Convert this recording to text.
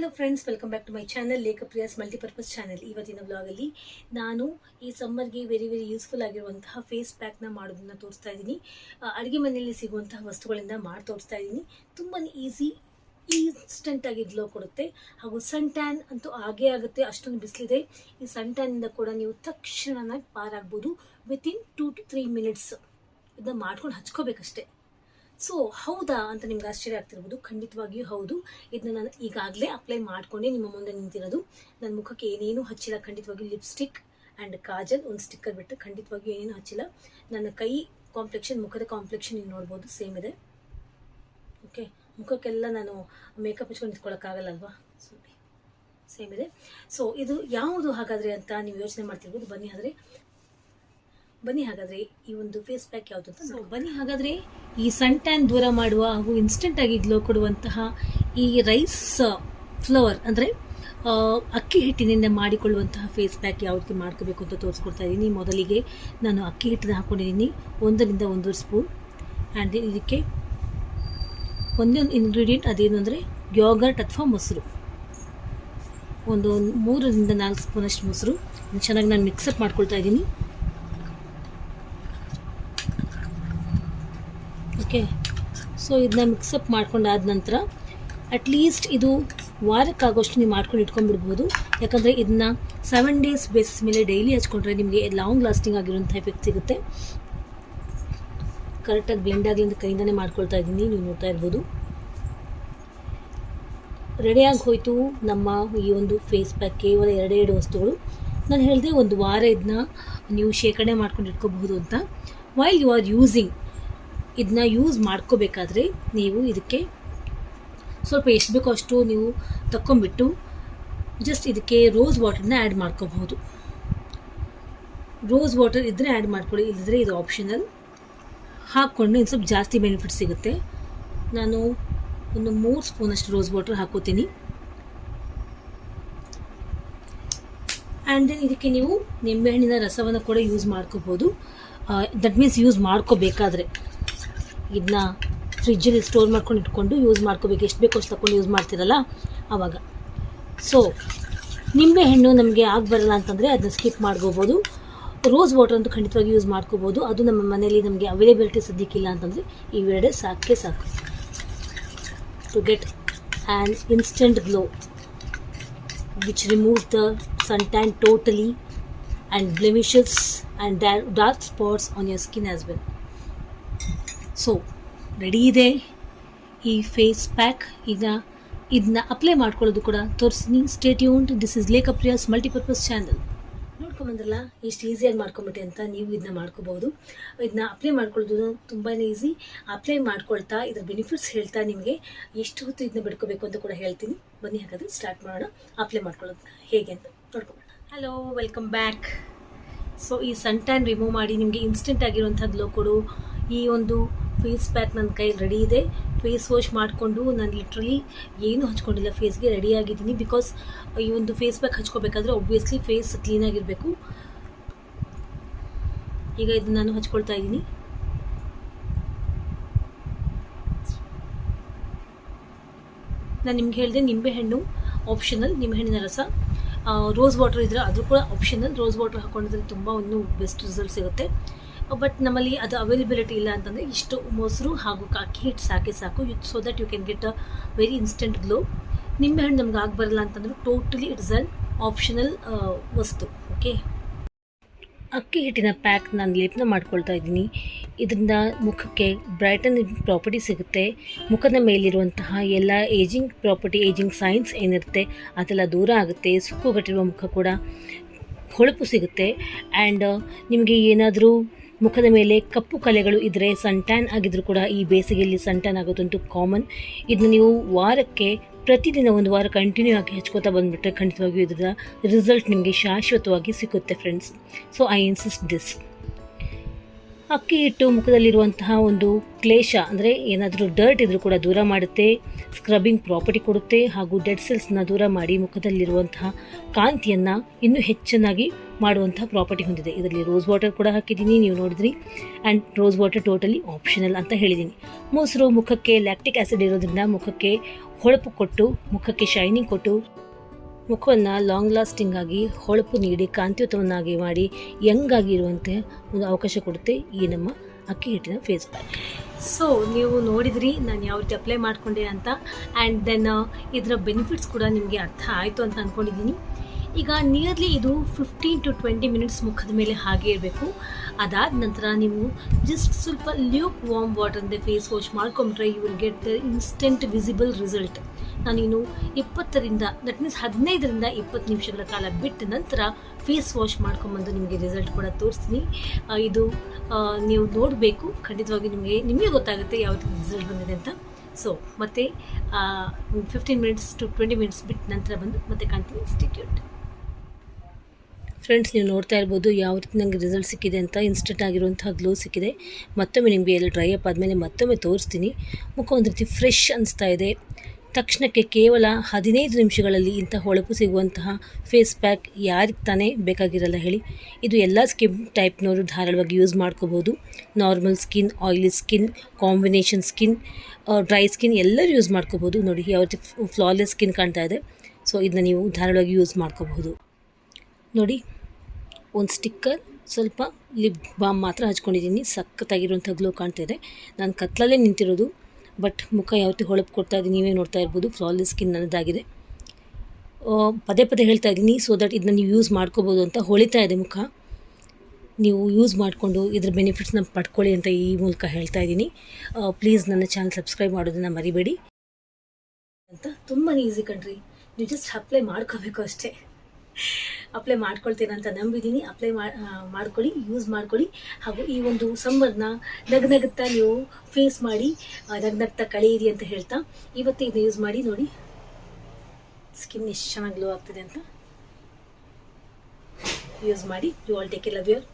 Hello friends welcome back to my channel Lekhapriyas multipurpose channel ಇವತ್ತಿನ ವ್ಲಾಗಲ್ಲಿ ನಾನು ಈ ಸಮ್ಮರ್ಗೆ ವೆರಿ ವೆರಿ ಯೂಸ್ಫುಲ್ ಆಗಿರುವಂತಹ ಫೇಸ್ ಪ್ಯಾಕ್ನ ಮಾಡೋದನ್ನ ತೋರಿಸ್ತಾ ಇದ್ದೀನಿ. ಅಡುಗೆ ಮನೆಯಲ್ಲಿ ಸಿಗುವಂತಹ ವಸ್ತುಗಳಿಂದ ಮಾಡಿ ತೋರಿಸ್ತಾ ಇದ್ದೀನಿ. ತುಂಬಾ ಈಸಿ ಆಗಿ ಗ್ಲೋ ಕೊಡುತ್ತೆ. ಹಾಗೂ ಸನ್ ಟ್ಯಾನ್ ಅಂತೂ ಆಗೇ ಆಗುತ್ತೆ, ಅಷ್ಟೊಂದು ಬಿಸಿಲಿದೆ. ಈ ಸನ್ ಟ್ಯಾನಿಂದ ಕೂಡ ನೀವು ತಕ್ಷಣ ಪಾರಾಗ್ಬೋದು. Within two to three minutes ಇದನ್ನ ಮಾಡ್ಕೊಂಡು ಹಚ್ಕೋಬೇಕಷ್ಟೇ. ಸೊ ಹೌದಾ ಅಂತ ನಿಮ್ಗೆ ಆಶ್ಚರ್ಯ ಆಗ್ತಿರ್ಬೋದು. ಖಂಡಿತವಾಗಿಯೂ ಹೌದು. ಇದನ್ನ ನಾನು ಈಗಾಗಲೇ ಅಪ್ಲೈ ಮಾಡ್ಕೊಂಡೆ ನಿಮ್ಮ ಮುಂದೆ ನಿಂತಿರೋದು. ನನ್ನ ಮುಖಕ್ಕೆ ಏನೇನು ಹಚ್ಚಿಲ್ಲ. ಖಂಡಿತವಾಗಿಯೂ ಲಿಪ್ಸ್ಟಿಕ್ ಆ್ಯಂಡ್ ಕಾಜಲ್ ಒಂದು ಸ್ಟಿಕ್ಕರ್ ಬಿಟ್ಟು ಖಂಡಿತವಾಗಿಯೂ ಏನೇನು ಹಚ್ಚಿಲ್ಲ. ನನ್ನ ಕೈ ಕಾಂಪ್ಲೆಕ್ಷನ್ ಮುಖದ ಕಾಂಪ್ಲೆಕ್ಷನ್ ನೀವು ನೋಡ್ಬೋದು. ಸೇಮ್ ಇದೆ. ಓಕೆ ಮುಖಕ್ಕೆಲ್ಲ ನಾನು ಮೇಕಪ್ ಹಚ್ಕೊಂಡು ನಿಂತ್ಕೊಳ್ಳೋಕ್ಕಾಗಲ್ಲಲ್ವಾ ಸೊ ಸೇಮ್ ಇದೆ. ಸೊ ಇದು ಯಾವುದು ಹಾಗಾದರೆ ಅಂತ ನೀವು ಯೋಚನೆ ಮಾಡ್ತಿರ್ಬೋದು. ಬನ್ನಿ ಆದರೆ ಬನ್ನಿ ಹಾಗಾದ್ರೆ ಈ ಒಂದು ಫೇಸ್ ಪ್ಯಾಕ್ ಯಾವುದು ಅಂತ ಸೊ ಬನ್ನಿ ಹಾಗಾದ್ರೆ ಈ ಸನ್ ಟ್ಯಾನ್ ದೂರ ಮಾಡುವ ಹಾಗೂ ಇನ್ಸ್ಟೆಂಟ್ ಆಗಿ ಗ್ಲೋ ಕೊಡುವಂತಹ ಈ ರೈಸ್ ಫ್ಲವರ್ ಅಂದ್ರೆ ಅಕ್ಕಿ ಹಿಟ್ಟಿನಿಂದ ಮಾಡಿಕೊಳ್ಳುವಂತಹ ಫೇಸ್ ಪ್ಯಾಕ್ ಯಾವ ರೀತಿ ಮಾಡ್ಕೋಬೇಕು ಅಂತ ತೋರಿಸ್ಕೊಡ್ತಾ ಇದ್ದೀನಿ ಮೊದಲಿಗೆ ನಾನು ಅಕ್ಕಿ ಹಿಟ್ಟನ್ನ ಹಾಕೊಂಡಿದ್ದೀನಿ. ಒಂದರಿಂದ ಒಂದೂವರೆ ಸ್ಪೂನ್ ಆ್ಯಂಡ್ ಇದಕ್ಕೆ ಒಂದೊಂದು ಇಂಗ್ರೀಡಿಯೆಂಟ್ ಅದೇನು ಅಂದರೆ ಯೋಗರ್ಟ್ ಅಥವಾ ಮೊಸರು. ಒಂದು ಮೂರರಿಂದ ನಾಲ್ಕು ಸ್ಪೂನಷ್ಟು ಮೊಸರು. ಚೆನ್ನಾಗಿ ನಾನು ಮಿಕ್ಸಪ್ ಮಾಡ್ಕೊಳ್ತಾ ಇದ್ದೀನಿ ಓಕೆ. ಸೊ ಇದನ್ನ ಮಿಕ್ಸಪ್ ಮಾಡ್ಕೊಂಡಾದ ನಂತರ ಅಟ್ಲೀಸ್ಟ್ ಇದು ವಾರಕ್ಕಾಗೋಷ್ಟು ನೀವು ಮಾಡ್ಕೊಂಡು ಇಟ್ಕೊಂಡ್ಬಿಡ್ಬೋದು. ಯಾಕಂದರೆ ಇದನ್ನ ಸೆವೆನ್ ಡೇಸ್ ಬೇಸಿಸ್ ಮೇಲೆ ಡೈಲಿ ಹಚ್ಕೊಂಡ್ರೆ ನಿಮಗೆ ಲಾಂಗ್ ಲಾಸ್ಟಿಂಗ್ ಆಗಿರುವಂಥ ಎಫೆಕ್ಟ್ ಸಿಗುತ್ತೆ. ಕರೆಕ್ಟಾಗಿ ಬ್ಲೆಂಡ್ ಆಗಲಿ ಅಂತ ಕೈಯಿಂದನೇ ಮಾಡ್ಕೊಳ್ತಾ ಇದ್ದೀನಿ, ನೀವು ನೋಡ್ತಾ ಇರ್ಬೋದು. ರೆಡಿಯಾಗಿ ಹೋಯಿತು ನಮ್ಮ ಈ ಒಂದು ಫೇಸ್ ಪ್ಯಾಕ್ ಕೇವಲ ಎರಡೇ ಎರಡು ವಸ್ತುಗಳು ನಾನು ಹೇಳಿದೆ ಒಂದು ವಾರ ಇದನ್ನ ನೀವು ಶೇಖರಣೆ ಮಾಡ್ಕೊಂಡು ಇಟ್ಕೋಬಹುದು ಅಂತ. ವೈಲ್ ಯು ಆರ್ ಯೂಸಿಂಗ್ ಇದನ್ನ ಯೂಸ್ ಮಾಡ್ಕೋಬೇಕಾದ್ರೆ ನೀವು ಇದಕ್ಕೆ ಸ್ವಲ್ಪ ಎಷ್ಟು ಬೇಕೋ ಅಷ್ಟು ನೀವು ತಕ್ಕೊಂಬಿಟ್ಟು ಜಸ್ಟ್ ಇದಕ್ಕೆ ರೋಸ್ ವಾಟರ್ನ ಆ್ಯಡ್ ಮಾಡ್ಕೋಬಹುದು. ರೋಸ್ ವಾಟರ್ ಇದ್ದರೆ ಆ್ಯಡ್ ಮಾಡ್ಕೊಳ್ಳಿ ಇಲ್ಲದ್ರೆ ಇದು ಆಪ್ಷನಲ್ ಹಾಕ್ಕೊಂಡು ಇನ್ನು ಸ್ವಲ್ಪ ಜಾಸ್ತಿ ಬೆನಿಫಿಟ್ ಸಿಗುತ್ತೆ. ನಾನು ಒಂದು ಮೂರು ಸ್ಪೂನಷ್ಟು ರೋಸ್ ವಾಟರ್ ಹಾಕೋತೀನಿ. ಆ್ಯಂಡ್ ದೆನ್ ಇದಕ್ಕೆ ನೀವು ನಿಂಬೆಹಣ್ಣಿನ ರಸವನ್ನು ಕೂಡ ಯೂಸ್ ಮಾಡ್ಕೋಬೋದು ದಟ್ ಮೀನ್ಸ್ ಯೂಸ್ ಮಾಡ್ಕೋಬೇಕಾದ್ರೆ. ಇದನ್ನ ಫ್ರಿಜ್ಜಲ್ಲಿ ಸ್ಟೋರ್ ಮಾಡ್ಕೊಂಡು ಇಟ್ಕೊಂಡು ಯೂಸ್ ಮಾಡ್ಕೋಬೇಕು. ಎಷ್ಟು ಬೇಕೋ ಅಷ್ಟು ತಗೊಂಡು ಯೂಸ್ ಮಾಡ್ತಿರಲ್ಲ? ಆವಾಗ ಸೊ ನಿಂಬೆಹಣ್ಣು ನಮಗೆ ಆಗಬಾರಲ್ಲ ಬರಲ್ಲ ಅಂತಂದರೆ ಅದನ್ನ ಸ್ಕಿಪ್ ಮಾಡ್ಕೋಬೋದು. ರೋಸ್ ವಾಟರ್ ಅಂತೂ ಖಂಡಿತವಾಗಿ ಯೂಸ್ ಮಾಡ್ಕೋಬೋದು. ಅದು ನಮ್ಮ ಮನೆಯಲ್ಲಿ ನಮಗೆ ಅವೈಲೇಬಿಲಿಟಿ ಸದ್ಯಕ್ಕಿಲ್ಲ ಅಂತಂದರೆ ಇವೆರಡೇ ಸಾಕೇ ಸಾಕು. To get and instant glow which remove the sun totally totally and and and dark spots on your skin as well. So ready ಇದೆ? ಈ ಫೇಸ್ ಪ್ಯಾಕ್ ಈಗ ಇದನ್ನ ಅಪ್ಲೈ ಮಾಡ್ಕೊಳ್ಳೋದು ಕೂಡ ತೋರಿಸ್ತೀನಿ. ಯೂಂಟ್ this is Lekhapriyas multipurpose channel ನೋಡ್ಕೊಂಬಂದ್ರಲ್ಲ ಎಷ್ಟು ಈಸಿಯಾಗಿ ಮಾಡ್ಕೊಂಬಿಟ್ಟೆ ಅಂತ ನೀವು ಇದನ್ನ ಮಾಡ್ಕೋಬಹುದು ಇದನ್ನ ಅಪ್ಲೈ ಮಾಡ್ಕೊಳ್ಳೋದು ತುಂಬಾ ಈಸಿ ಅಪ್ಲೈ ಮಾಡ್ಕೊಳ್ತಾ, ಇದ್ರ ಬೆನಿಫಿಟ್ಸ್ ಹೇಳ್ತಾ ನಿಮಗೆ ಎಷ್ಟು ಹೊತ್ತು ಇದನ್ನ ಬಿಡ್ಕೋಬೇಕು ಅಂತ ಕೂಡ ಹೇಳ್ತೀನಿ. ಬನ್ನಿ ಹಾಗಾದ್ರೆ ಸ್ಟಾರ್ಟ್ ಮಾಡೋಣ. ಅಪ್ಲೈ ಮಾಡ್ಕೊಳ್ಳೋದು ಹೇಗೆ ಅಂತ ನೋಡ್ಕೊಬೋಣ ಹಲೋ ವೆಲ್ಕಮ್ ಬ್ಯಾಕ್ ಸೊ ಈ ಸನ್ ಟ್ಯಾನ್ ರಿಮೂವ್ ಮಾಡಿ ನಿಮಗೆ ಇನ್ಸ್ಟೆಂಟ್ ಆಗಿರುವಂಥ ಗ್ಲೋ ಕೊಡು. ಈ ಒಂದು ಫೇಸ್ ಪ್ಯಾಕ್ ನನ್ನ ಕೈ ರೆಡಿ ಇದೆ. ಫೇಸ್ ವಾಶ್ ಮಾಡಿಕೊಂಡು ನಾನು ಲಿಟ್ರಲಿ ಏನು ಹಚ್ಕೊಂಡಿಲ್ಲ. ಫೇಸ್ಗೆ ರೆಡಿ ಆಗಿದ್ದೀನಿ ಬಿಕಾಸ್ ಈ ಒಂದು ಫೇಸ್ ಪ್ಯಾಕ್ ಹಚ್ಕೋಬೇಕಾದ್ರೆ ಒಬ್ವಿಯಸ್ಲಿ ಫೇಸ್ ಕ್ಲೀನಾಗಿರಬೇಕು ಈಗ ಇದನ್ನು ನಾನು ಹಚ್ಕೊಳ್ತಾ ಇದ್ದೀನಿ. ನಾನು ನಿಮ್ಗೆ ಹೇಳಿದೆ ನಿಂಬೆಹಣ್ಣು ಆಪ್ಷನಲ್ ನಿಂಬೆಹಣ್ಣಿನ ರಸ. ರೋಸ್ ವಾಟರ್ ಇದ್ರೆ ಅದು ಕೂಡ ಆಪ್ಷನಲ್ ರೋಸ್ ವಾಟರ್ ಹಾಕೊಂಡಿದ್ರೆ ತುಂಬ ಒಂದು ಬೆಸ್ಟ್ ರಿಸಲ್ಟ್ ಸಿಗುತ್ತೆ. ಬಟ್ ನಮ್ಮಲ್ಲಿ ಅದು ಅವೈಲಬಿಲಿಟಿ ಇಲ್ಲ ಅಂತಂದರೆ ಇಷ್ಟು ಮೊಸರು ಹಾಗೂ ಕಾಕಿ ಹಿಟ್ಟು ಸಾಕೆ ಸಾಕು. You so that you can get a very instant glow ನಿಂಬೆಹಣ್ಣು ನಮ್ಗೆ ಆಗಿ ಬರಲ್ಲ ಅಂತಂದ್ರೆ ಟೋಟಲಿ ಇಟ್ಸ್ ಅನ್ ಆಪ್ಷನಲ್ ವಸ್ತು. ಓಕೆ ಅಕ್ಕಿ ಹಿಟ್ಟಿನ ಪ್ಯಾಕ್ ನಾನು ಲೇಪನ ಮಾಡ್ಕೊಳ್ತಾ ಇದ್ದೀನಿ. ಇದರಿಂದ ಮುಖಕ್ಕೆ ಬ್ರೈಟನ್ ಪ್ರಾಪರ್ಟಿ ಸಿಗುತ್ತೆ. ಮುಖದ ಮೇಲಿರುವಂತಹ ಎಲ್ಲ ಏಜಿಂಗ್ ಪ್ರಾಪರ್ಟಿ ಏಜಿಂಗ್ ಸೈನ್ಸ್ ಏನಿರುತ್ತೆ ಅದೆಲ್ಲ ದೂರ ಆಗುತ್ತೆ. ಸುಕ್ಕುಗಟ್ಟಿರುವ ಮುಖ ಕೂಡ ಹೊಳಪು ಸಿಗುತ್ತೆ. ಆ್ಯಂಡ್ ನಿಮಗೆ ಏನಾದರೂ ಮುಖದ ಮೇಲೆ ಕಪ್ಪು ಕಲೆಗಳು ಇದ್ದರೆ ಸನ್ ಟ್ಯಾನ್ ಆಗಿದ್ರು ಕೂಡ ಈ ಬೇಸಿಗೆಯಲ್ಲಿ ಸನ್ ಟ್ಯಾನ್ ಆಗೋದಂತೂ ಕಾಮನ್ ಇದನ್ನ ನೀವು ವಾರಕ್ಕೆ ಪ್ರತಿದಿನ ಒಂದು ವಾರ ಕಂಟಿನ್ಯೂ ಆಗಿ ಹಚ್ಕೋತಾ ಬಂದ್ಬಿಟ್ರೆ ಖಂಡಿತವಾಗಿಯೂ ಇದರ ರಿಸಲ್ಟ್ ನಿಮಗೆ ಶಾಶ್ವತವಾಗಿ ಸಿಗುತ್ತೆ friends so I insist this ಅಕ್ಕಿ ಹಿಟ್ಟು ಮುಖದಲ್ಲಿರುವಂತಹ ಒಂದು ಕ್ಲೇಶ, ಅಂದರೆ ಏನಾದರೂ ಡರ್ಟ್ ಇದ್ರೂ ಕೂಡ ದೂರ ಮಾಡುತ್ತೆ ಸ್ಕ್ರಬ್ಬಿಂಗ್ ಪ್ರಾಪರ್ಟಿ ಕೊಡುತ್ತೆ, ಹಾಗೂ ಡೆಡ್ ಸೆಲ್ಸ್ನ ದೂರ ಮಾಡಿ ಮುಖದಲ್ಲಿರುವಂತಹ ಕಾಂತಿಯನ್ನು ಇನ್ನೂ ಹೆಚ್ಚನ್ನಾಗಿ ಮಾಡುವಂತಹ ಪ್ರಾಪರ್ಟಿ ಹೊಂದಿದೆ. ಇದರಲ್ಲಿ ರೋಸ್ ವಾಟರ್ ಕೂಡ ಹಾಕಿದ್ದೀನಿ, ನೀವು ನೋಡಿದ್ರಿ. And rose water totally optional ಅಂತ ಹೇಳಿದ್ದೀನಿ. ಮೊಸರು ಮುಖಕ್ಕೆ ಲ್ಯಾಕ್ಟಿಕ್ ಆ್ಯಸಿಡ್ ಇರೋದ್ರಿಂದ ಮುಖಕ್ಕೆ ಹೊಳಪು ಕೊಟ್ಟು, ಮುಖಕ್ಕೆ ಶೈನಿಂಗ್ ಕೊಟ್ಟು ಮುಖವನ್ನು ಲಾಂಗ್ ಲಾಸ್ಟಿಂಗ್ ಆಗಿ ಹೊಳಪು ನೀಡಿ, ಕಾಂತಿಯುತವನ್ನಾಗಿ ಮಾಡಿ ಯಂಗ್ ಆಗಿರುವಂತೆ ಒಂದು ಅವಕಾಶ ಕೊಡುತ್ತೆ ಈ ನಮ್ಮ ಅಕ್ಕಿ ಹಿಟ್ಟಿನ ಫೇಸ್ ಪ್ಯಾಕ್ ಸೊ ನೀವು ನೋಡಿದ್ರಿ ನಾನು ಯಾವ ರೀತಿ ಅಪ್ಲೈ ಮಾಡಿಕೊಂಡೆ ಅಂತ ಆ್ಯಂಡ್ ದೆನ್ ಇದರ ಬೆನಿಫಿಟ್ಸ್ ಕೂಡ ನಿಮಗೆ ಅರ್ಥ ಆಯಿತು ಅಂತ ಅಂದ್ಕೊಂಡಿದ್ದೀನಿ ಈಗ ನಿಯರ್ಲಿ ಇದು ಫಿಫ್ಟೀನ್ ಟು ಟ್ವೆಂಟಿ ಮಿನಿಟ್ಸ್ ಮುಖದ ಮೇಲೆ ಹಾಗೆ ಇರಬೇಕು. ಅದಾದ ನಂತರ ನೀವು ಜಸ್ಟ್ ಸ್ವಲ್ಪ ಲ್ಯೂಕ್ ವಾರ್ಮ್ ವಾಟರಿಂದ face wash ಮಾಡ್ಕೊಂಬಿಟ್ರೆ you will get the instant visible result ನಾನಿನ್ನು ಇಪ್ಪತ್ತರಿಂದ ದಟ್ ಮೀನ್ಸ್ ಹದಿನೈದರಿಂದ ಇಪ್ಪತ್ತು ನಿಮಿಷಗಳ ಕಾಲ ಬಿಟ್ಟ ನಂತರ ಫೇಸ್ ವಾಶ್ ಮಾಡ್ಕೊಂಬಂದು ನಿಮಗೆ ರಿಸಲ್ಟ್ ಕೂಡ ತೋರಿಸ್ತೀನಿ. ಇದು ನೀವು ನೋಡಬೇಕು. ಖಂಡಿತವಾಗಿ ನಿಮಗೆ ನಿಮಗೆ ಗೊತ್ತಾಗುತ್ತೆ ಯಾವ ರಿಸಲ್ಟ್ ಬಂದಿದೆ ಅಂತ. ಸೊ ಮತ್ತೆ fifteen minutes to twenty minutes ಬಿಟ್ಟು ನಂತರ ಬಂದು ಮತ್ತೆ ಕಾಣ್ತೀನಿ. ಇನ್ಸ್ಟಿಟ್ಯೂಟ್ ಫ್ರೆಂಡ್ಸ್ ನೀವು ನೋಡ್ತಾ ಇರ್ಬೋದು ಯಾವ ರೀತಿ ನನಗೆ ರಿಸಲ್ಟ್ ಸಿಕ್ಕಿದೆ ಅಂತ. ಇನ್ಸ್ಟೆಂಟ್ ಆಗಿರುವಂತಹ ಗ್ಲೋ ಸಿಕ್ಕಿದೆ. ಮತ್ತೊಮ್ಮೆ ನಿಮಗೆ ಎಲ್ಲ ಡ್ರೈ ಅಪ್ ಆದಮೇಲೆ ಮತ್ತೊಮ್ಮೆ ತೋರಿಸ್ತೀನಿ. ಮುಖ ಒಂದು ರೀತಿ ಫ್ರೆಶ್ ಅನಿಸ್ತಾ ಇದೆ. ತಕ್ಷಣಕ್ಕೆ ಕೇವಲ ಹದಿನೈದು ನಿಮಿಷಗಳಲ್ಲಿ ಇಂಥ ಹೊಳಪು ಸಿಗುವಂತಹ ಫೇಸ್ ಪ್ಯಾಕ್ ಯಾರಿಗೆ ತಾನೇ ಬೇಕಾಗಿರಲ್ಲ ಹೇಳಿ. ಇದು ಎಲ್ಲ ಸ್ಕಿನ್ ಟೈಪ್ನವರು ಧಾರಾಳವಾಗಿ ಯೂಸ್ ಮಾಡ್ಕೋಬೋದು. Normal skin oily skin combination skin dry skin ಎಲ್ಲರೂ ಯೂಸ್ ಮಾಡ್ಕೋಬೋದು. ನೋಡಿ ಯಾವ ರೀತಿ ಫ್ಲಾಲೆಸ್ ಸ್ಕಿನ್ ಕಾಣ್ತಾ ಇದೆ. ಸೊ ಇದನ್ನ ನೀವು ಧಾರಾಳವಾಗಿ ಯೂಸ್ ಮಾಡ್ಕೋಬಹುದು. ನೋಡಿ. ಒಂದು ಸ್ಟಿಕ್ಕರ್, ಸ್ವಲ್ಪ ಲಿಪ್ ಬಾಮ್ ಮಾತ್ರ ಹಚ್ಕೊಂಡಿದ್ದೀನಿ. ಸಖತ್ತಾಗಿರುವಂಥ ಗ್ಲೋ ಕಾಣ್ತಾ ಇದೆ. ನಾನು ಕತ್ತಲಲ್ಲೇ ನಿಂತಿರೋದು, ಬಟ್ ಮುಖ ಯಾವತ್ತಿ ಹೊಳಪು ಕೊಡ್ತಾ ಇದ್ದೀನಿ. ನೀವೇ ನೋಡ್ತಾ ಇರ್ಬೋದು ಫ್ಲಾಲೆಸ್ ಸ್ಕಿನ್ ನನ್ನದಾಗಿದೆ. ಪದೇ ಪದೇ ಹೇಳ್ತಾ ಇದ್ದೀನಿ ಸೊ ದಟ್ ಇದನ್ನ ನೀವು ಯೂಸ್ ಮಾಡ್ಕೋಬೋದು ಅಂತ ಹೊಳಿತಾ ಇದೆ ಮುಖ. ನೀವು ಯೂಸ್ ಮಾಡಿಕೊಂಡು ಇದ್ರ ಬೆನಿಫಿಟ್ಸ್ನ ಪಡ್ಕೊಳ್ಳಿ ಅಂತ ಈ ಮೂಲಕ ಹೇಳ್ತಾ ಇದ್ದೀನಿ. ಪ್ಲೀಸ್ ನನ್ನ ಚಾನಲ್ ಸಬ್ಸ್ಕ್ರೈಬ್ ಮಾಡೋದನ್ನು ಮರಿಬೇಡಿ. ಅಂತ ತುಂಬಾ ಈಸಿ ಕಣ್ರಿ. ನೀವು ಜಸ್ಟ್ ಅಪ್ಲೈ ಮಾಡ್ಕೋಬೇಕು ಅಷ್ಟೇ. ಅಪ್ಲೈ ಮಾಡ್ಕೊಳ್ತೀರ ಅಂತ ನಂಬಿದ್ದೀನಿ ಅಪ್ಲೈ ಮಾಡ್ಕೊಳ್ಳಿ ಯೂಸ್ ಮಾಡ್ಕೊಳ್ಳಿ. ಹಾಗೂ ಈ ಒಂದು ಸಂಬರ್ನ ನಗ್ನಗುತ್ತಾ ನೀವು ಫೇಸ್ ಮಾಡಿ ನಗ್ ನಗ್ನಗ್ತಾ ಕಳೆಯಿರಿ ಅಂತ ಹೇಳ್ತಾ, ಇವತ್ತೇ ಇದನ್ನ ಯೂಸ್ ಮಾಡಿ ನೋಡಿ. ಸ್ಕಿನ್ ಎಷ್ಟು ಚೆನ್ನಾಗಿ ಗ್ಲೋ ಆಗ್ತಿದೆ ಅಂತ. ಯೂಸ್ ಮಾಡಿ you all take love your